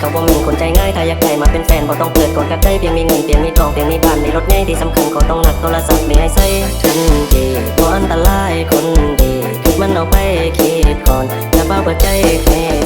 อยากได้มาเป็นแฟนบ่ต้องเปิดก่อนกระได้เพียงมีเงินเพียงมีทองเพียงมีบ้านมีรถแน่ที่สำคัญก็ต้องหนักโทรศัพท์มีให้ใส่ทันทีบ่อันตรายคนดีคิดมันเอาไปคิดก่อนอย่าเป้าเปิดใจแค่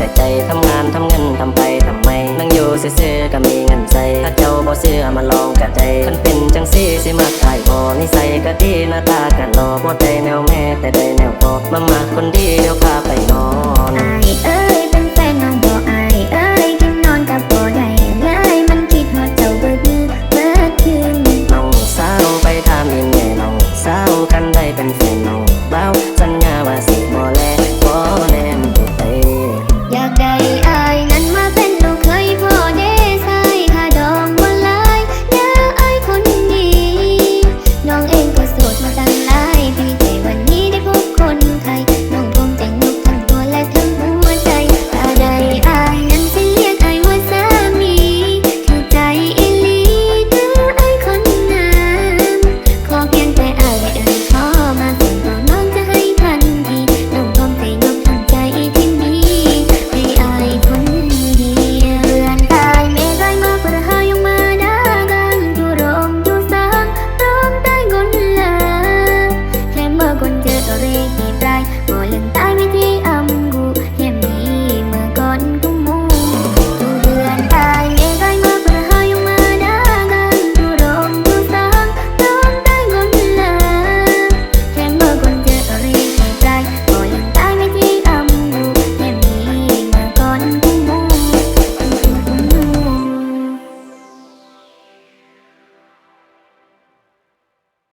แต่ใจทำงานทำเงินทำไปทำไมนั่งอยู่ซื่อๆก็มีเงินใส่ถ้าเจ้าบ่เสื้อมาลองกัะใจคันเป็นจังซี่สิมาขายพอนิสัยก็ดีหน้าตาก็หล่อบ่ได้แนวแม่แต่ได้แนวพอมามาคนดีเดี๋ยวพาไปนอนไอเอ้เป็นแฟนน้องบ่ไอเอ้กินอนกับบ่ได้เลยมันคิดว่าเจ้าเบิดมือเบิดคืนน้องสาวไปถามอีแม่น้องสาวกันได้เป็นแฟนน้องเบ้าสัน